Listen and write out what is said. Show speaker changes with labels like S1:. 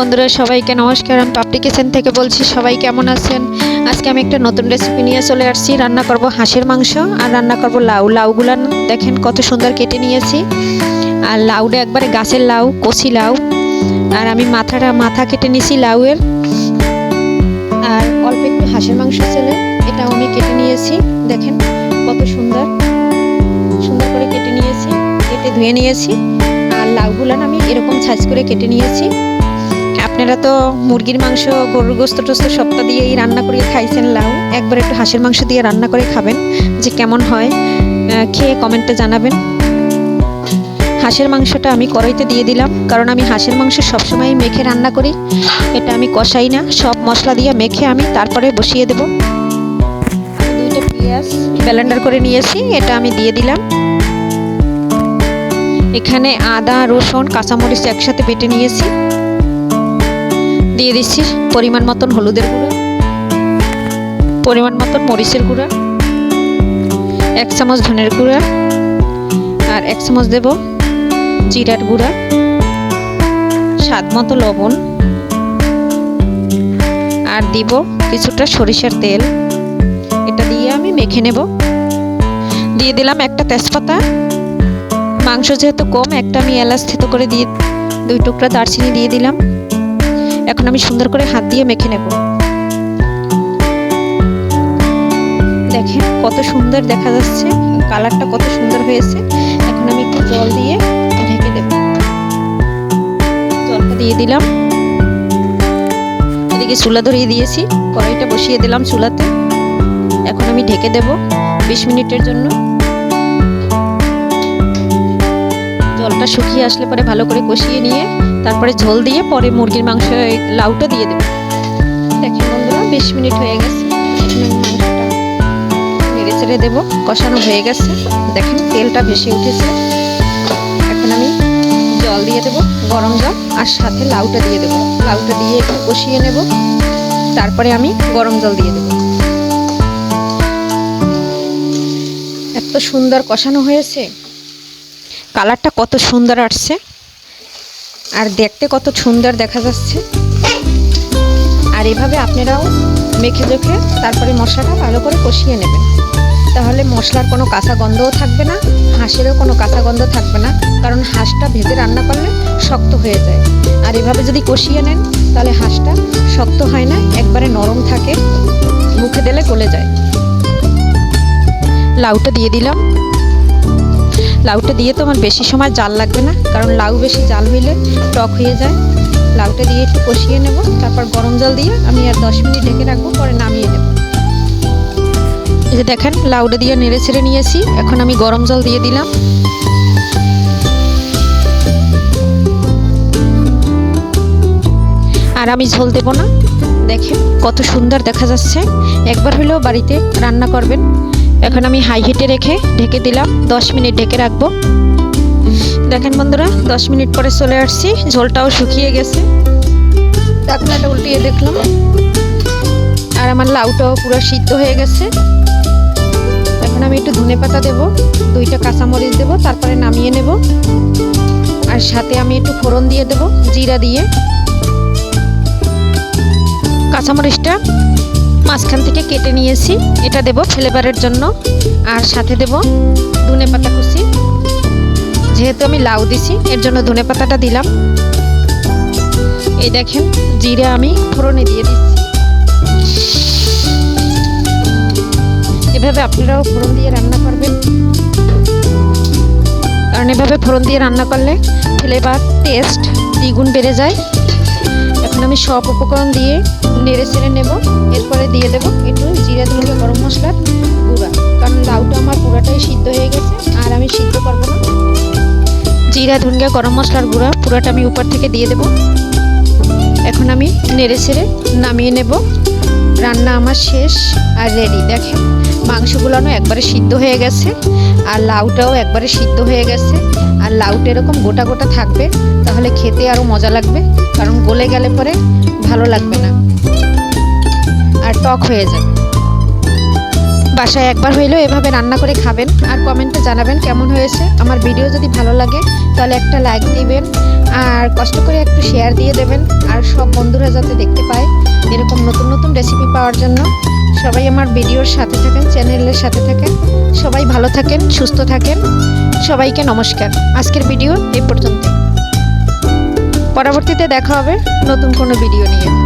S1: বন্ধুরা, সবাইকে নমস্কার। আমি পাপড়ি কিচেন থেকে বলছি, সবাই কেমন আছেন? আজকে আমি একটা নতুন রেসিপি নিয়ে চলে আসছি। রান্না করব হাঁসের মাংস আর রান্না করব লাউ। লাউগুলো দেখেন কত সুন্দর কেটে নিয়েছি। আর লাউটা একবারে গাছের লাউ, কচি লাউ। আর আমি মাথাটা, মাথা কেটে নিয়েছি লাউয়ের। আর অল্প একটু হাঁসের মাংস ছেলে, এটাও আমি কেটে নিয়েছি। দেখেন কত সুন্দর। সুন্দর করে কেটে নিয়েছি, কেটে ধুয়ে নিয়েছি। আর লাউগুলো আমি এরকম সাইজ করে কেটে নিয়েছি। আপনারা তো মুরগির মাংস, গরুর গোস্ত টোস্ত সবটা দিয়েই রান্না করে খাইছেন লাউ। একবার একটু হাঁসের মাংস দিয়ে রান্না করে খাবেন, যে কেমন হয় খেয়ে কমেন্টে জানাবেন। হাঁসের মাংসটা আমি কড়াইতে দিয়ে দিলাম, কারণ আমি হাঁসের মাংস সবসময় মেখে রান্না করি। এটা আমি কষাই না, সব মশলা দিয়ে মেখে আমি তারপরে বসিয়ে দেব। দুইটা পেঁয়াজ ব্লেন্ডার করে নিয়েছি, এটা আমি দিয়ে দিলাম। এখানে আদা, রসুন, কাঁচামরিচ একসাথে বেটে নিয়েছি। দিয়ে দিচ্ছি পরিমাণ মতন হলুদের গুঁড়ো, পরিমাণ মতন মরিচের গুঁড়া, এক চামচ ধনের গুঁড়া, আর এক চামচ দেব জিরার গুঁড়া, স্বাদ মতো লবণ, আর দিব কিছুটা সরিষার তেল। এটা দিয়ে আমি মেখে নেব। দিয়ে দিলাম একটা তেজপাতা। মাংস যেহেতু কম, একটা আমি এলাচ থেতো করে দিয়ে দুই টুকরা দারচিনি দিয়ে দিলাম। এখন আমি সুন্দর করে হাত দিয়ে মেখে নেব। দেখেন কত সুন্দর দেখা যাচ্ছে, কালারটা কত সুন্দর হয়েছে। এখন আমি একটু জল দিয়ে ঢেকে দেব। জলটা দিয়ে দিলাম। এদিকে চুলা ধরিয়ে দিয়েছি, কড়াইটা বসিয়ে দিলাম চুলাতে। এখন আমি ঢেকে দেব বিশ মিনিটের জন্য। জলটা শুকিয়ে আসলে পরে ভালো করে কষিয়ে নিয়ে তারপরে ঝোল দিয়ে পরে মুরগির মাংস লাউটা দিয়ে দেবো। দেখেন বন্ধুরা, বিশ মিনিট হয়ে গেছে। নেড়ে চেড়ে দেবো। কষানো হয়ে গেছে। দেখেন তেলটা ভেসে উঠেছে। এখন আমি জল দিয়ে দেবো, গরম জল, আর সাথে লাউটা দিয়ে দেবো। লাউটা দিয়ে একটু কষিয়ে নেব। তারপরে আমি গরম জল দিয়ে দেবো। এত সুন্দর কষানো হয়েছে। কালারটা কত সুন্দর আসছে। আর দেখতে কত সুন্দর দেখা যাচ্ছে। আর এভাবে আপনারাও মেখে জেখে তারপরে মশলাটা ভালো করে কষিয়ে নেবেন। তাহলে মশলার কোনো কাঁচা গন্ধও থাকবে না, হাঁসেরও কোনো কাঁচা গন্ধ থাকবে না, কারণ হাঁসটা ভেজে রান্না করলে শক্ত হয়ে যায়। আর এভাবে যদি কষিয়ে নেন, তাহলে হাঁসটা শক্ত হয় না, একবারে নরম থাকে, মুখে দিলে গলে যায়। লাউটা দিয়ে দিলাম। লাউটা দিয়ে তো আমার বেশি সময় জাল লাগবে না, কারণ লাউ বেশি জাল হইলে টক হয়ে যায়। লাউটা দিয়ে একটু কষিয়ে নেব, তারপর গরম জল দিয়ে আমি আর দশ মিনিট ঢেকে রাখব, পরে নামিয়ে নেব। এই যে দেখেন, লাউটা দিয়ে নেড়ে ছেড়ে নিয়েছি, এখন আমি গরম জল দিয়ে দিলাম। আর আমি ঝোল দেব না। দেখেন, কত সুন্দর দেখা যাচ্ছে। একবার হলেও বাড়িতে রান্না করবেন। এখন আমি হাই হিটে রেখে ঢেকে দিলাম। দশ মিনিট ঢেকে রাখব। দেখেন বন্ধুরা, দশ মিনিট পরে চলে আসছি। ঝোলটাও শুকিয়ে গেছে। ঢাকনাটা উল্টিয়ে দেখলাম। আর আমার লাউটাও পুরো সিদ্ধ হয়ে গেছে। এখন আমি একটু ধনে পাতা দেবো, দুইটা কাঁচামরিচ দেবো, তারপরে নামিয়ে নেব। আর সাথে আমি একটু ফোড়ন দিয়ে দেবো, জিরা দিয়ে। কাঁচামরিচটা মাঝখান থেকে কেটে নিয়েছি। এটা দেব ফ্লেভারের জন্য। আর সাথে দেব ধনে পাতা কুচি। যেহেতু আমি লাউ দিছি, এর জন্য ধনে পাতাটা দিলাম। এই দেখেন, জিরা আমি ফোড়নে দিয়ে দিচ্ছি। এভাবে আপনারাও ফোড়ন দিয়ে রান্না করবেন। কারণ এভাবে ফোড়ন দিয়ে রান্না করলে ফ্লেভার টেস্ট দ্বিগুণ বেড়ে যায়। এখন আমি সব উপকরণ দিয়ে নেড়ে চেড়ে নেব। এরপরে দিয়ে দেবো একটু জিরা ধনে গরম মশলার গুঁড়া। কারণ লাউটা আমার পুরাটাই সিদ্ধ হয়ে গেছে, আর আমি সিদ্ধ করব না। জিরা, ধনিয়া, গরম মশলার গুঁড়া পুরাটা আমি উপর থেকে দিয়ে দেব। এখন আমি নেড়ে ছেড়ে নামিয়ে নেব। রান্না আমার শেষ আর রেডি দেখেন। মাংসগুলোও একবারে সিদ্ধ হয়ে গেছে, আর লাউটাও একবারে সিদ্ধ হয়ে গেছে। আর লাউটা এরকম গোটা গোটা থাকবে, তাহলে খেতে আরও মজা লাগবে, কারণ গলে গেলে পরে ভালো লাগবে না। আর টক হয়ে যাবে। বাসায় একবার হইলেও এভাবে রান্না করে খাবেন, আর কমেন্টে জানাবেন কেমন হয়েছে। আমার ভিডিও যদি ভালো লাগে, তাহলে একটা লাইক দিবেন, আর কষ্ট করে একটু শেয়ার দিয়ে দেবেন, আর সব বন্ধুরা যাতে দেখতে পায় এরকম নতুন নতুন রেসিপি পাওয়ার জন্য। সবাই আমার ভিডিওর সাথে থাকেন, চ্যানেলের সাথে থাকেন। সবাই ভালো থাকেন, সুস্থ থাকেন। সবাইকে নমস্কার। আজকের ভিডিও এই পর্যন্ত পরবর্তীতে দেখা হবে নতুন কোনো ভিডিও নিয়ে।